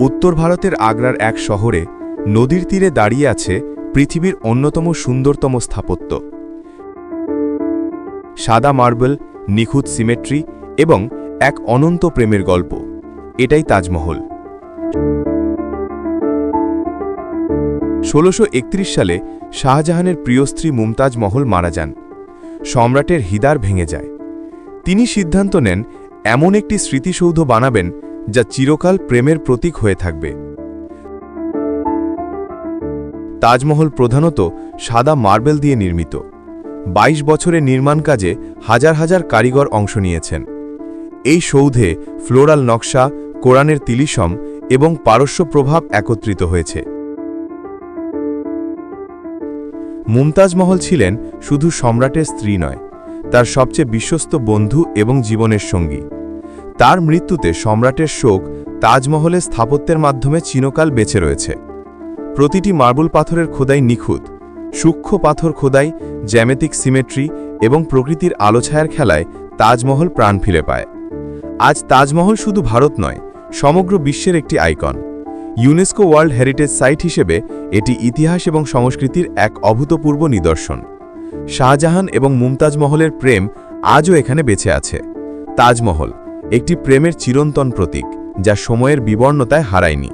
উত্তর ভারতের আগ্রার এক শহরে নদীর তীরে দাঁড়িয়ে আছে পৃথিবীর অন্যতম সুন্দরতম স্থাপত্য। সাদা মার্বেল, নিখুঁত সিমেট্রি এবং এক অনন্ত প্রেমের গল্প। এটাই তাজমহল। ষোলোশো সালে শাহজাহানের প্রিয় স্ত্রী মুমতাজ মহল মারা যান। সম্রাটের হৃদার ভেঙে যায়। তিনি সিদ্ধান্ত নেন, এমন একটি স্মৃতিসৌধ বানাবেন যা চিরকাল প্রেমের প্রতীক হয়ে থাকবে। তাজমহল প্রধানত সাদা মার্বেল দিয়ে নির্মিত। ২২ বছরের নির্মাণ কাজে হাজার হাজার কারিগর অংশ নিয়েছেন। এই সৌধে ফ্লোরাল নকশা, কোরআনের তিলিসম এবং পারস্য প্রভাব একত্রিত হয়েছে। মুমতাজ মহল ছিলেন শুধু সম্রাটের স্ত্রী নয়, তার সবচেয়ে বিশ্বস্ত বন্ধু এবং জীবনের সঙ্গী। তার মৃত্যুতে সম্রাটের শোক তাজমহলের স্থাপত্যের মাধ্যমে চিরকাল বেঁচে রয়েছে। প্রতিটি মার্বেল পাথরের খোদাই নিখুঁত, সূক্ষ্ম পাথর খোদাই, জ্যামেতিক সিমেট্রি এবং প্রকৃতির আলোছায়ার খেলায় তাজমহল প্রাণ ফিরে পায়। আজ তাজমহল শুধু ভারত নয়, সমগ্র বিশ্বের একটি icon. UNESCO world heritage site হিসেবে এটি ইতিহাস এবং সংস্কৃতির এক অভূতপূর্ব নিদর্শন। শাহজাহান এবং মুমতাজ মহলের প্রেম আজও এখানে বেঁচে আছে। তাজমহল একটি প্রেমের চিরন্তন প্রতীক যা সময়ের বিবর্ণতায় হারায়নি।